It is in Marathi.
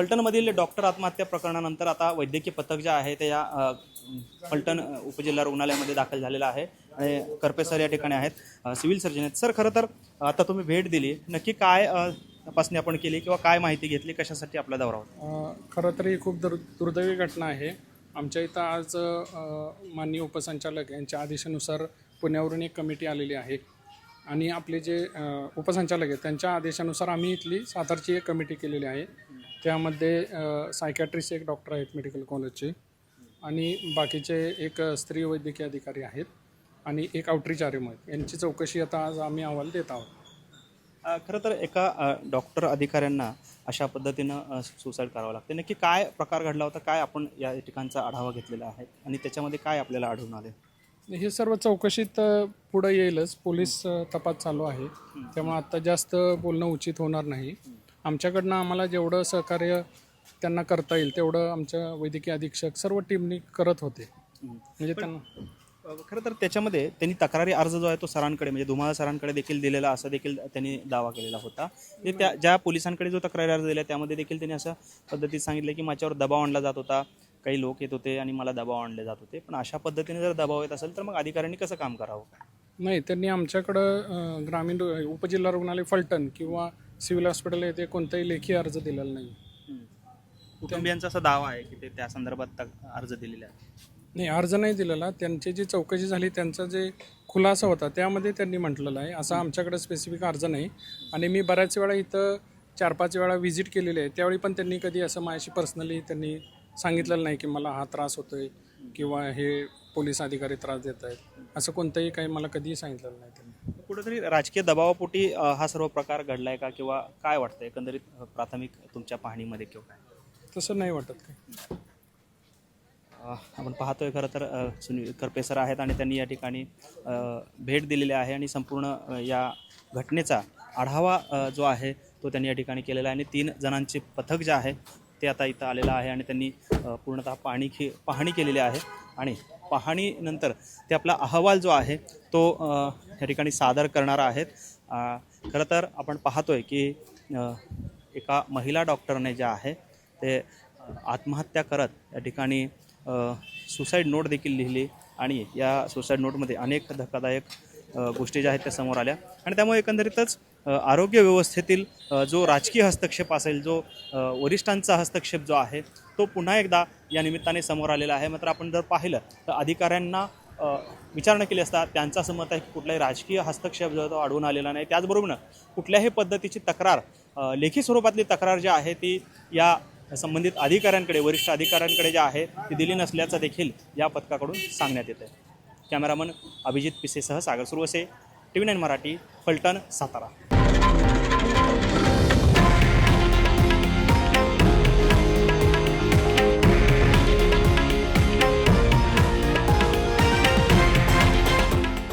फलटणमधील डॉक्टर आत्महत्या प्रकरणानंतर आता वैद्यकीय पथक जे आहे ते या फलटण उपजिल्हा रुग्णालयामध्ये दाखल झालेलं आहे आणि करपे सर या ठिकाणी आहेत. सिव्हिल सर्जन आहेत. सर खरं तर आता तुम्ही भेट दिली. नक्की काय तपासणी आपण केली किंवा काय माहिती घेतली? कशासाठी आपला दौरा होता? खरं तर ही खूप दुर् दुर्दैवी घटना आहे. आमच्या इथं आज माननीय उपसंचालक यांच्या आदेशानुसार पुण्यावरून एक कमिटी आलेली आहे. आणि आपले जे उपसंचालक आहेत त्यांच्या आदेशानुसार आम्ही इथली सातारची एक कमिटी केलेली आहे. त्यामध्ये सायकॅट्रिस्ट एक डॉक्टर आहेत मेडिकल कॉलेजचे आणि बाकीचे एक स्त्री वैद्यकीय अधिकारी आहेत. आणि एक आउटरीच आर एम आहेत. यांची चौकशी आता आज आम्ही अहवाल देत आहोत. खरं तर एका डॉक्टर अधिकाऱ्यांना अशा पद्धतीनं सुसाईड करावं लागते. नक्की काय प्रकार घडला होता? काय आपण या ठिकाणचा आढावा घेतलेला आहे? आणि त्याच्यामध्ये काय आपल्याला आढळून आले? हे सर्व चौकशीत पुढं येईलच. पोलीस तपास चालू आहे. त्यामुळे आता जास्त बोलणं उचित होणार नाही. आमच्याकडनं आम्हाला जेवढं सहकार्य त्यांना करता येईल तेवढं आमच्या वैद्यकीय अधीक्षक सर्व टीमनी करत होते. म्हणजे त्यांना खरं तर त्याच्यामध्ये त्यांनी तक्रारी अर्ज जो आहे तो सरांकडे म्हणजे धुमाळ सरांकडे देखील दिलेला असा देखील त्यांनी दावा केलेला होता. म्हणजे त्या ज्या पोलिसांकडे जो तक्रारी अर्ज दिला त्यामध्ये देखील त्यांनी अशा पद्धतीत सांगितलं की माझ्यावर दबाव आणला जात होता. काही लोक येत होते आणि मला दबाव आणले जात होते. पण अशा पद्धतीने जर दबाव येत असेल तर मग अधिकाऱ्यांनी कसं काम करावं? नाही त्यांनी आमच्याकडं ग्रामीण उपजिल्हा रुग्णालय फलटण किंवा सिव्हिल हॉस्पिटल येथे कोणताही लेखी अर्ज दिलेला नाही. कुटुंबियांचा असा दावा आहे की ते त्या संदर्भात तक- अर्ज दिलेले आहे नाही अर्ज नाही दिलेला. त्यांची जी चौकशी झाली त्यांचा जे खुलासा होता त्यामध्ये त्यांनी म्हटलेलं आहे. असा आमच्याकडे स्पेसिफिक अर्ज नाही. आणि मी बऱ्याच वेळा इथं चार पाच वेळा व्हिजिट केलेली आहे. त्यावेळी पण त्यांनी कधी असं माझ्याशी पर्सनली त्यांनी सांगितलेलं नाही की मला हा त्रास होतोय किंवा हे पोलीस अधिकारी त्रास देत आहेत. असं कोणतंही काही मला कधीही सांगितलेलं नाही त्यांनी. कुठेतरी राजकीय दबावापोटी हा सर्व प्रकार घडलाय का? किंवा काय वाटतं एकंदरीत प्राथमिक तुमच्या पाहणीमध्ये किंवा काय? तसं नाही वाटत अ, आपण पाहतोय खरं तर सुनील करपे सर आहेत आणि त्यांनी या ठिकाणी भेट दिलेली आहे आणि संपूर्ण या घटनेचा आढावा जो आहे तो त्यांनी या ठिकाणी केलेला आहे. आणि तीन जणांचे पथक जे आहे ते आता इथं आलेलं आहे आणि त्यांनी पूर्णतः पाहणी खे पाहणी केलेली आहे. आणि पाहणीनंतर ते आपला अहवाल जो आहे तो या ठिकाणी सादर करणार आहेत. खरं तर आपण पाहतोय की एका महिला डॉक्टरने जे आहे ते आत्महत्या करत या ठिकाणी सुसाईड नोट देखील लिहिली आणि या सुसाईड नोटमध्ये अनेक धक्कादायक गोष्टी ज्या आहेत त्या समोर आल्या. आणि त्यामुळे एकंदरीतच आरोग्य व्यवस्थेतील जो राजकीय हस्तक्षेप असेल जो वरिष्ठांचा हस्तक्षेप जो आहे तो पुन्हा एकदा या निमित्ताने समोर आलेला आहे. मात्र आपण जर पाहिलं तर अधिकाऱ्यांना विचारणा केली असता त्यांचं असं मत आहे की कुठलाही राजकीय हस्तक्षेप जो तो आढळून आलेला नाही. त्याचबरोबर कुठल्याही पद्धतीची तक्रार लेखी स्वरूपातली तक्रार जी आहे ती या संबंधित अधिकाऱ्यांकडे वरिष्ठ अधिकाऱ्यांकडे जे आहे ती दिली नसल्याचं देखील या पथकाकडून सांगण्यात येतं आहे cameraman Abhijit पिसेसह Sagar Suravase T V nine Marathi Phaltan Satara.